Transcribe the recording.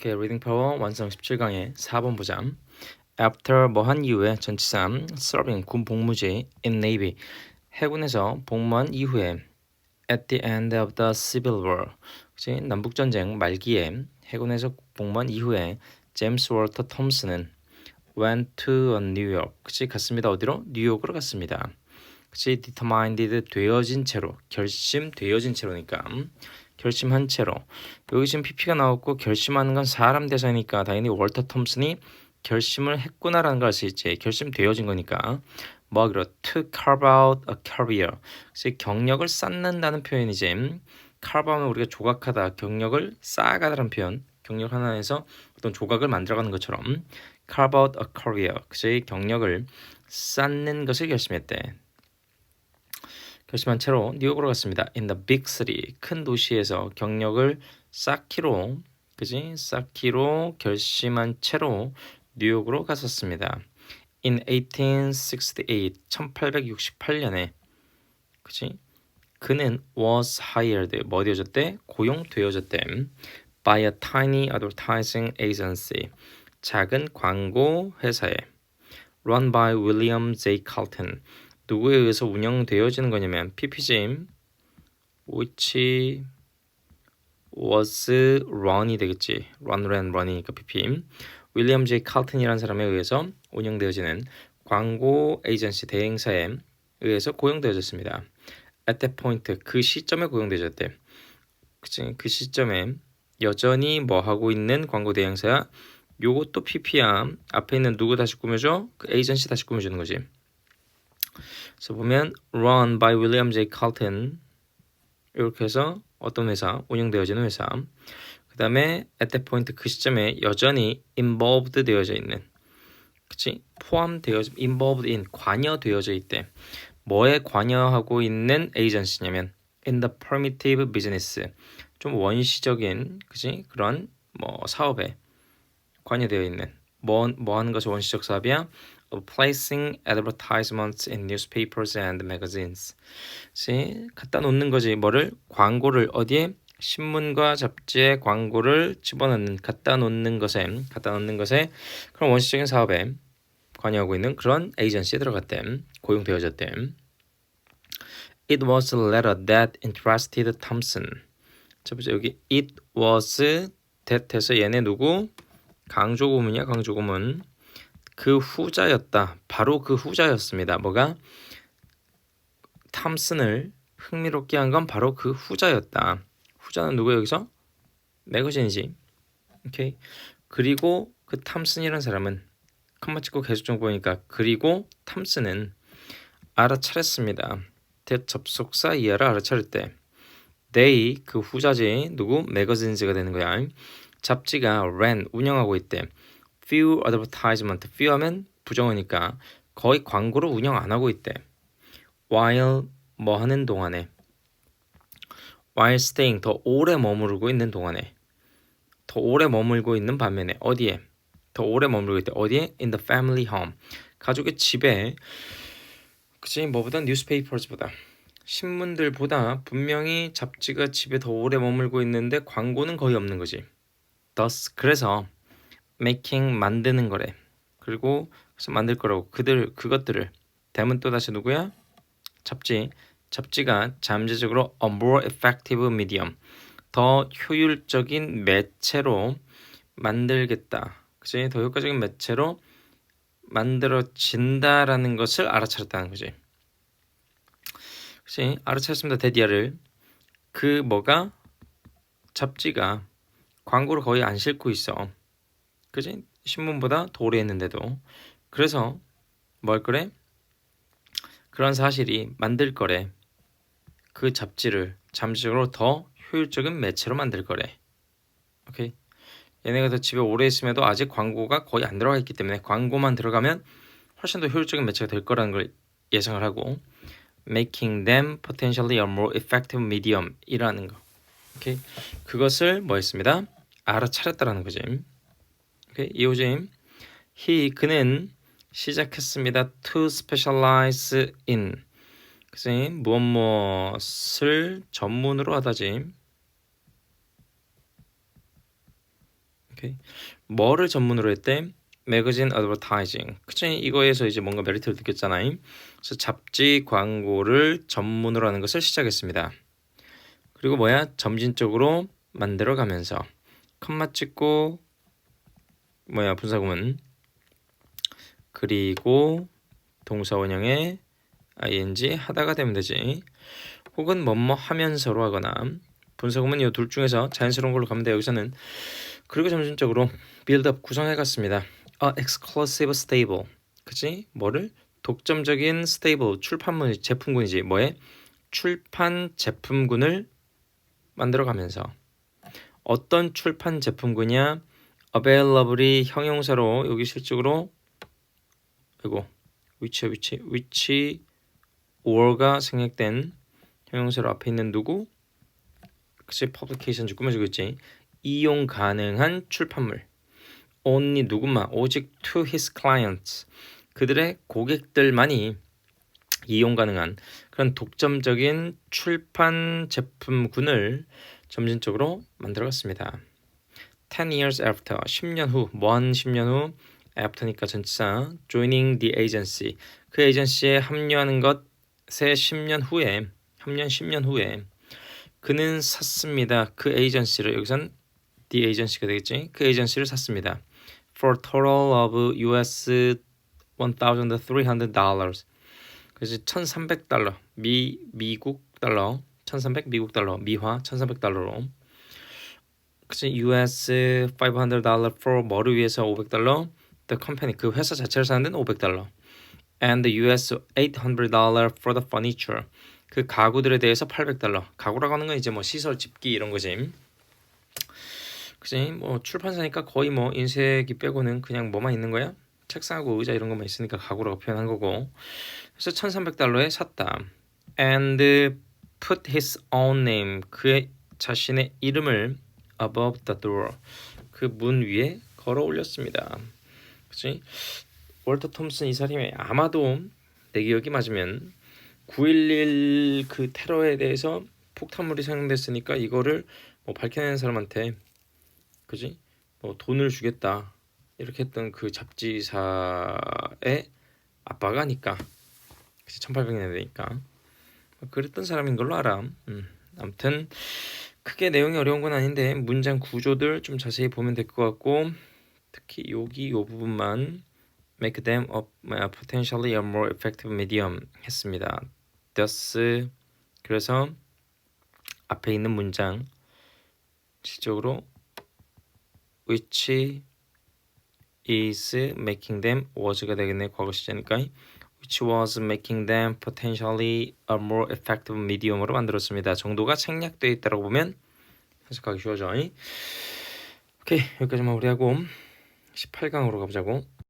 오케이, 리딩 파워 완성 17강의 4번 보자. After 뭐한 이후에 전치사 serving 군 복무제 in Navy. 해군에서 복무한 이후에 at the end of the Civil War 그치? 남북 전쟁 말기에 해군에서 복무한 이후에 제임스 월터 톰슨은 went to New York 그치? 갔습니다. 어디로? 뉴욕으로 갔습니다. 그치? determined 되어진 채로 결심되어진 채로니까 결심한 채로. 여기 지금 PP가 나왔고 결심하는 건 사람 대사니까 당연히 월터 톰슨이 결심을 했구나라는 걸 알 수 있지. 결심되어진 거니까. 뭐 하기로 to carve out a career. 그래서 경력을 쌓는다는 표현이지 carve out은 우리가 조각하다 경력을 쌓아가다라는 표현. 경력 하나에서 어떤 조각을 만들어가는 것처럼 carve out a career. 그래서 경력을 쌓는 것을 결심했대 결심한 채로 뉴욕으로 갔습니다. In the big city, 큰 도시에서 경력을 쌓기로, 그지? 쌓기로 결심한 채로 뉴욕으로 갔었습니다. In 1868, 1868년에, 그지? 그는 was hired, 뭐 되어졌대? 고용되어졌대. By a tiny advertising agency, 작은 광고 회사에. Run by William J. Carlton, 누구에 의해서 운영되어지는 거냐면 PPG which was run이 되겠지. run, ran, run이니까 PP. 윌리엄 제이 칼튼이라는 사람에 의해서 운영되어지는 광고 에이전시 대행사에 의해서 고용되어졌습니다. At that point 그 시점에 고용되어졌대. 그치? 그 시점에 여전히 뭐 하고 있는 광고 대행사야. 요것도 PP야. 앞에 있는 누구 다시 꾸며줘? 그 에이전시 다시 꾸며주는 거지. 그래서 보면 run by William J. Carlton 이렇게 해서 어떤 회사 운영되어지는 회사. 그 다음에 at that point 그 시점에 여전히 involved 되어져 있는 그치? 포함되어 involved in 관여되어져 있대. 뭐에 관여하고 있는 에이전시냐면 in the primitive business. 좀 원시적인 그치? 그런 뭐 사업에 관여되어 있는. 뭐, 뭐 하는 것이 원시적 사업이야 of placing advertisements in newspapers and magazines. 시 갖다 놓는 거지. 뭐를 광고를 어디에 신문과 잡지에 광고를 집어넣는 갖다 놓는 것에 갖다 놓는 것에 그런 원시적인 사업에 관여하고 있는 그런 에이전시에 들어갔대. 고용되어졌대. It was a letter that interested Thompson. 자 보자 여기 it was that에서 얘네 누구 강조구문이야 강조구문. 그 후자였다. 바로 그 후자였습니다. 뭐가 탐슨을 흥미롭게 한 건 바로 그 후자였다. 후자는 누구 여기서? 매거진이지. 오케이. 그리고 그 탐슨이라는 사람은 컴마 찍고 계속 좀 보니까 그리고 탐슨은 알아차렸습니다. 대 접속사 이하를 알아차릴 때 they 그 후자지 누구 매거진즈가 되는 거야. 잡지가 ran 운영하고 있대. Few advertisement few 하면 부정어니까 거의 광고를 운영 안 하고 있대. while 뭐 하는 동안에. While staying 더 오래 머무르고 있는 동안에. 더 오래 머물고 있는 반면에 어디에? 더 오래 머물고 있대. 어디에? In the family home. 가족의 집에. 그치 뭐보다? newspapers보다. 신문들보다 분명히 잡지가 집에 더 오래 머물고 있는데 광고는 거의 없는 거지. thus 그래서 making 만드는 거래. 그리고 그래서 만들 거라고 그들 그것들을 대문 또 다시 누구야? 잡지. 잡지가 잠재적으로 a more effective medium 더 효율적인 매체로 만들겠다. 그지? 더 효과적인 매체로 만들어진다라는 것을 알아차렸다는 거지. 그지? 알아차렸습니다. 데디아를 그 뭐가 잡지가 광고를 거의 안 싣고 있어. 그지? 신문보다 더 오래 했는데도 그래서 뭘 그래? 그런 사실이 만들 거래. 그 잡지를 잠시적으로 더 효율적인 매체로 만들 거래. 오케이. 얘네가 더 집에 오래 있음에도 아직 광고가 거의 안 들어가 있기 때문에 광고만 들어가면 훨씬 더 효율적인 매체가 될 거라는 걸 예상을 하고 making them potentially a more effective medium 이라는 거. 오케이. 그것을 뭐 했습니다? 알아차렸다라는 거지. 오케이. 이호재임. he 그는 시작했습니다. to specialize in 그지 무엇 무엇을 전문으로 하다지. 뭐를 전문으로 했대? 매거진 어드버타이징. 그치? 이거에서 이제 뭔가 메리트를 느꼈잖아요. 그래서 잡지 광고를 전문으로 하는 것을 시작했습니다. 그리고 뭐야? 점진적으로 만들어 가면서 컴마 찍고 뭐야? 분사구문 그리고 동사 원형에 ing 하다가 되면 되지. 혹은 뭐뭐 하면서로 하거나 분사구문 이둘 중에서 자연스러운 걸로 가면 돼. 여기서는 그리고 점진적으로 빌드업 구성해 갔습니다. A exclusive stable. 그치? 뭐를? 독점적인 스테이블 출판문 제품군이지. 뭐에? 출판 제품군을 만들어 가면서 어떤 출판 제품군이야? Available이 형용사로 여기 실적으로 위치 위치 or가 생략된 형용사로 앞에 있는 누구? 그치 publication 좀 꾸며주고 있지. 이용 가능한 출판물. only 누구만 오직 to his clients 그들의 고객들만이 이용 가능한 그런 독점적인 출판 제품군을 점진적으로 만들어갔습니다. 10 years after 10년 후, 뭐한 10년 후 after니까 전치사 joining the agency 그 에이전시에 합류하는 것새 10년 후에 합류한 10년 후에 그는 샀습니다. 그 에이전시를 여기선 the agency가 되겠지. 그 에이전시를 샀습니다. for total of US 1,300 dollars. 그래서 1,300달러 미 미국 달러 1,300 미국 달러 미화 1,300 달러로. 그치 US 500 달러 for 뭐를 위해서 500달러. The company 그 회사 자체를 사는 데는 500달러. And the US 800 dollar for the furniture. 그 가구들에 대해서 800달러. 가구라고 하는 건 이제 뭐 시설, 집기 이런 거지. 그지? 뭐 출판사니까 거의 뭐 인쇄기 빼고는 그냥 뭐만 있는 거야? 책상하고 의자 이런 것만 있으니까 가구라고 표현한 거고. 그래서 1,300달러에 샀다. And put his own name 그의 자신의 이름을 above the door 그 문 위에 걸어 올렸습니다. 그지? 월터 톰슨 이 사람이 아마도 내 기억이 맞으면 9.11 그 테러에 대해서 폭탄물이 사용됐으니까 이거를 뭐 밝혀낸 사람한테 그지? 뭐 돈을 주겠다 이렇게 했던 그 잡지사의 아빠가 니까 그치 1800년 되니까 그랬던 사람인 걸로 알아. 음. 아무튼 크게 내용이 어려운 건 아닌데 문장 구조들 좀 자세히 보면 될 것 같고 특히 여기 요 부분만 make them a potentially a more effective medium 했습니다. thus 그래서 앞에 있는 문장 실적으로 which is making them was가 되겠네 과거 시제니까 which was making them potentially a more effective medium으로 만들었습니다. 정도가 생략되어 있다고 보면 해석하기 쉬워져. 오케이 여기까지 마무리하고 18강으로 가보자고.